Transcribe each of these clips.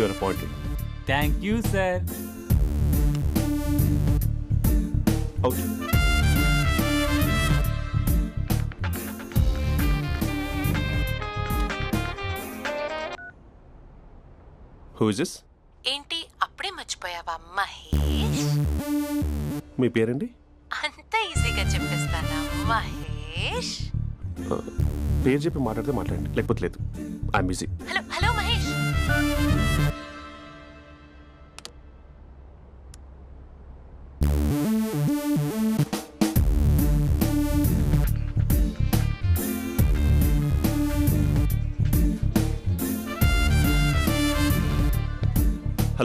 Your appointed thank you sir. Okay. Who is this ఏంటి అప్పుడే మర్చిపోయావా మహేష్? మీ పేరండి? అంత ఈజీగా చెప్పేస్తానా మహేష్? పేరు చెప్పి మాట్లాడితే మాట్లాడండి లేకపోతే లేదు. I'm busy hello hello Mahesh.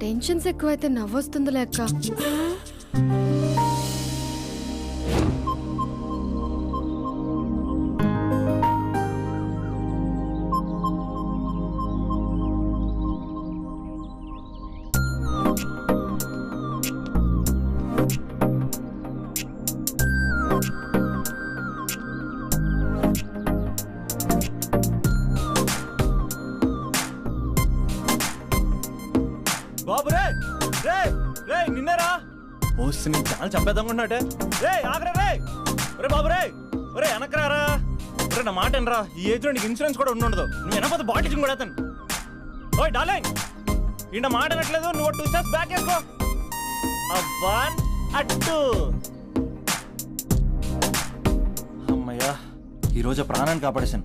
Tensions ఎక్కువైతే నవ్వొస్తుంది లేక అని చాలా చంపేద్దాం రే ఆగరా రే ఒరే బాబు రే ఒరే వెనకరారా! ఒరే నా మాట ఎనరా ఈ ఏజ్ నీకు ఇన్సూరెన్స్ కూడా ఉండదు. నువ్వు వెనకపోతే బాటిల్ కూడా అతను ఓయ్ డార్లింగ్! ఈయన మాట అనట్లేదు నువ్వు టూ స్టెప్స్ బ్యాక్ వేసుకో వన్ అట్టు అమ్మయ్యా ఈరోజు ప్రాణాన్ని కాపాడేశాను.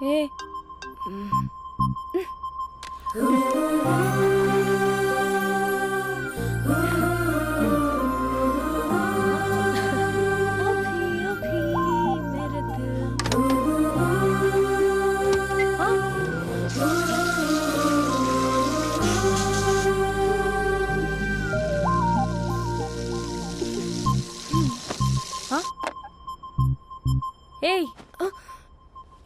ఏ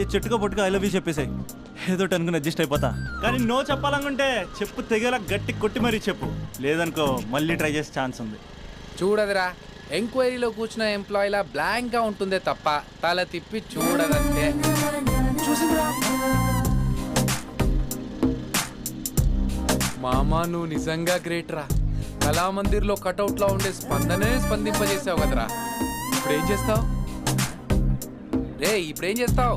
ఏ చెట్టుగా పొట్టుగా ఐ లవ్ యూ చెప్పేసాయి. ఏదో అనుకుని అడ్జస్ట్ అయిపోతా. కానీ నో చెప్పాలనుకుంటే చెప్పు తెగేలా గట్టి కొట్టి మరీ చెప్పు. లేదనుకో మళ్ళీ ట్రై చేసే ఛాన్స్ ఉంది. చూడదురా ఎంక్వైరీలో కూర్చున్న ఎంప్లాయీలా బ్లాంక్గా ఉంటుందే తప్ప తల తిప్పి చూడదంతే. చూసిందిరా. మామా నువ్వు నిజంగా గ్రేట్ రా కళామందిర్లో కటౌట్లో ఉండే స్పందనే స్పందింపజేసావు కదరా. ఇప్పుడు ఏం చేస్తావు? రే ఇప్పుడు ఏం చేస్తావు?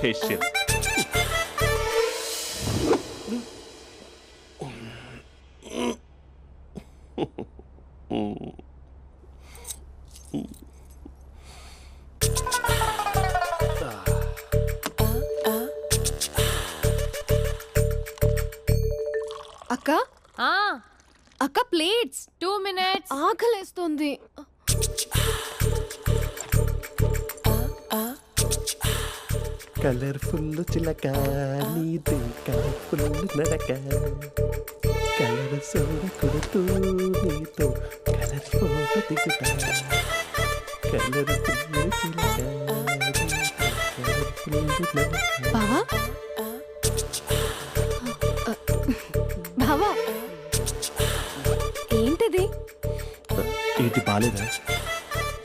ఫేషియల్ కలర్ఫుల్ చిలక నీది కలర్ఫుల్ నడక. కలర్ సోడ కొడుతూ నీతో కలర్ ఫోటో దిగుతా. కలర్ఫుల్ చిలక కలర్ఫుల్ నడక. బావా? బావా? ఏంటిది? ఏంటి బాలేదా?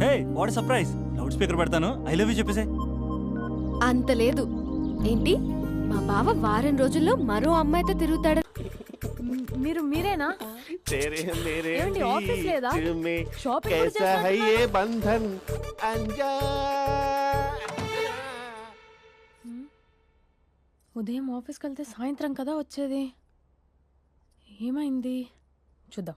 Hey what surprise loudspeaker పెడతాను ఐ లవ్ యూ చెప్పేసే అంత లేదు ఏంటి మా బావ వారం రోజుల్లో మరో అమ్మాయితో తిరుగుతాడు మీరు మీరేనా तेरे मेरे ఏమండి, ఆఫీస్ లేదా? बीच में షాపింగ్ కూడా कैसा है చేస్తున్నట్టున్నారు? ये बंधन अंजा ఉదయం ఆఫీస్కి వెళ్తే సాయంత్రం కదా వచ్చేది ఏమైంది చూద్దాం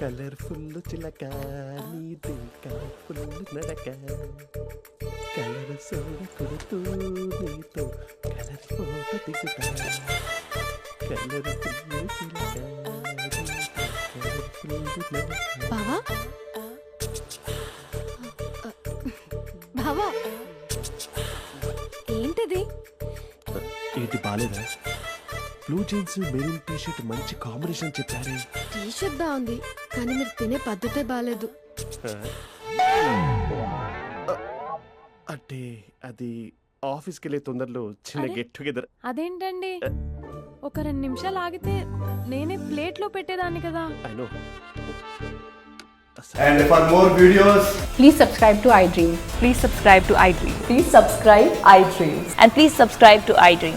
కలర్ఫుల్ చిలక నీది కలర్ఫుల్ నడక. కలర్ సోడ కొడుతూ నీతో కలర్ ఫోటో దిగుతా. కలర్ఫుల్ చిలక కలర్ఫుల్ బావా blue jeans maroon T shirt మంచి కాంబినేషన్ చెప్పారే టీ షర్ట్ బాగుంది కానీ మీరు తినే పద్ధతే బాగాలేదు అంటే అది ఆఫీస్కి వెళ్ళే తొందరలో చిన్న అరే? గెట్ టుగెదర్ అదేంటండి ఒక రెండు నిమిషాలు ఆగితే నేనే ప్లేట్లో పెట్టేదాన్ని కదా I know And for more videos, Please subscribe to iDream. Please subscribe to iDream. Please subscribe iDream. And please subscribe to iDream.